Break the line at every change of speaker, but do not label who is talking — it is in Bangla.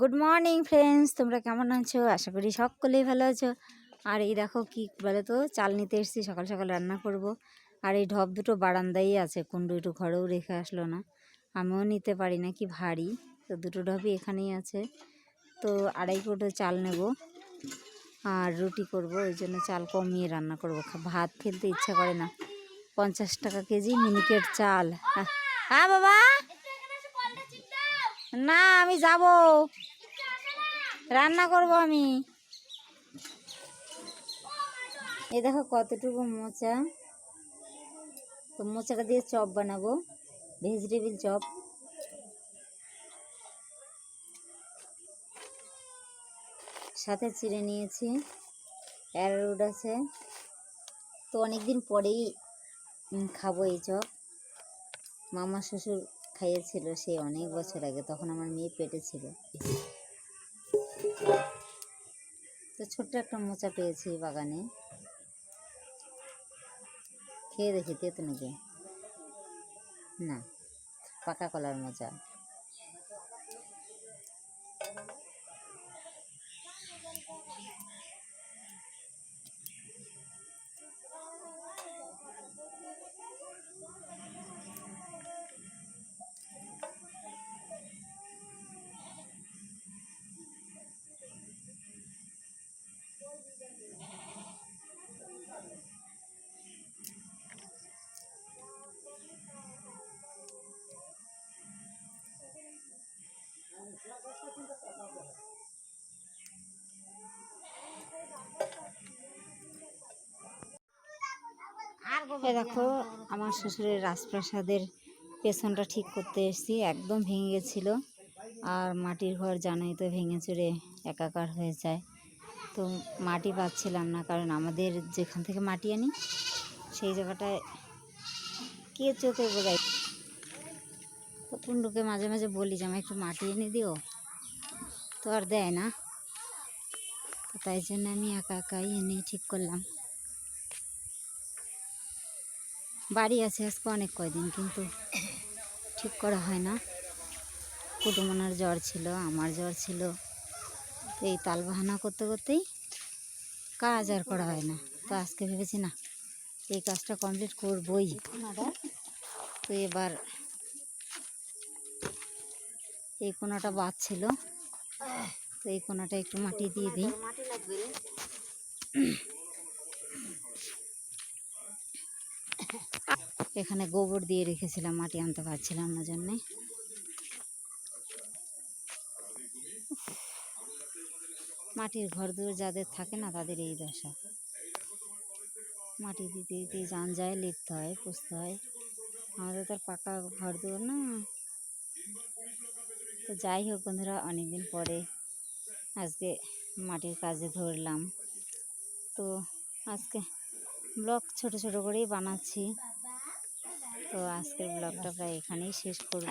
গুড মর্নিং ফ্রেন্ডস তোমরা কেমন আছো? আশা করি সকলেই ভালো আছো। আর এই দেখো কি বলে তো চাল নিতে এসেছি, সকাল সকাল রান্না করব। আর এই ঢপ দুটো বারান্দাই আছে কুন্ডু একটু ঘরেও রেখে আসলো না। আমিও নিতে পারি না, কি ভারী। তো দুটো ঢপই এখানেই আছে। তো আড়াই কোটো চাল নেব। আর রুটি করব, ওই জন্য চাল কমিয়ে রান্না করব। ভাত খেলতে ইচ্ছা করে না। পঞ্চাশ টাকা কেজি মিনিকেট চাল। হ্যাঁ বাবা! না, আমি যাব। রান্না করব আমি। এই দেখো কতটুকু মোচা। তো মোচাটা দিয়ে চপ বানাবো, ভেজিটেবিল চপ। সাথে চিড়ে নিয়েছি, অ্যারোরুট আছে। তো অনেক দিন পরেই খাব এই চপ। মামা শ্বশুর খাইয়েছিল সে অনেক বছর আগে, তখন আমার মেয়ে পেটে ছিল। তো ছোট্ট একটা মোচা পেয়েছি বাগানে। খেয়ে দেখি তেতো নাকি? না পাকা কলার মোচা। এই দেখো, আমার শ্বশুরের রাজপ্রাসাদের পেছনটা ঠিক করতে এসেছি, একদম ভেঙে গেছিল। আর মাটির ঘর জানাই তো ভেঙে চুরে একাকার হয়ে যায়। তো মাটি পাচ্ছিলাম না, কারণ আমাদের যেখান থেকে মাটি আনি, সেই জায়গাটায় কে চোখে বোঝাই তো মাঝে মাঝে বলি যে, আমায় একটু মাটি এনে দিও। তো আর দেয় না। তাই জন্য আমি একা একাই এনে ঠিক করলাম। বাড়ি আছে আজকে অনেক কয়দিন, কিন্তু ঠিক করা হয় না। কুটুমনার জ্বর ছিল, আমার জ্বর ছিল। তো এই তাল বাহানা করতে করতেই কাজ আর করা হয় না। তো আজকে ভেবেছি, না, এই কাজটা কমপ্লিট করবই। তো এবার এই কোনাটা বাদ ছিল। তো এই কোনাটা একটু মাটি দিয়ে দিই। এখানে গোবর দিয়ে রেখেছিলাম, মাটি আনতে পারছিলাম না জন্যে। মাটির ঘর দূর যাদের থাকে না, তাদের এই দশা। মাটি দিতে দিতে যান যায় লিখতে হয় পুষতে হয়। আমাদের তো পাকা ঘর দূর না। তো যাই হোক বন্ধুরা অনেকদিন পরে আজকে মাটির কাজে ধরলাম। তো আজকে ব্লগ ছোট ছোট করেই বানাচ্ছি। তো আজকের ব্লগটা প্রায় এখানেই শেষ করব।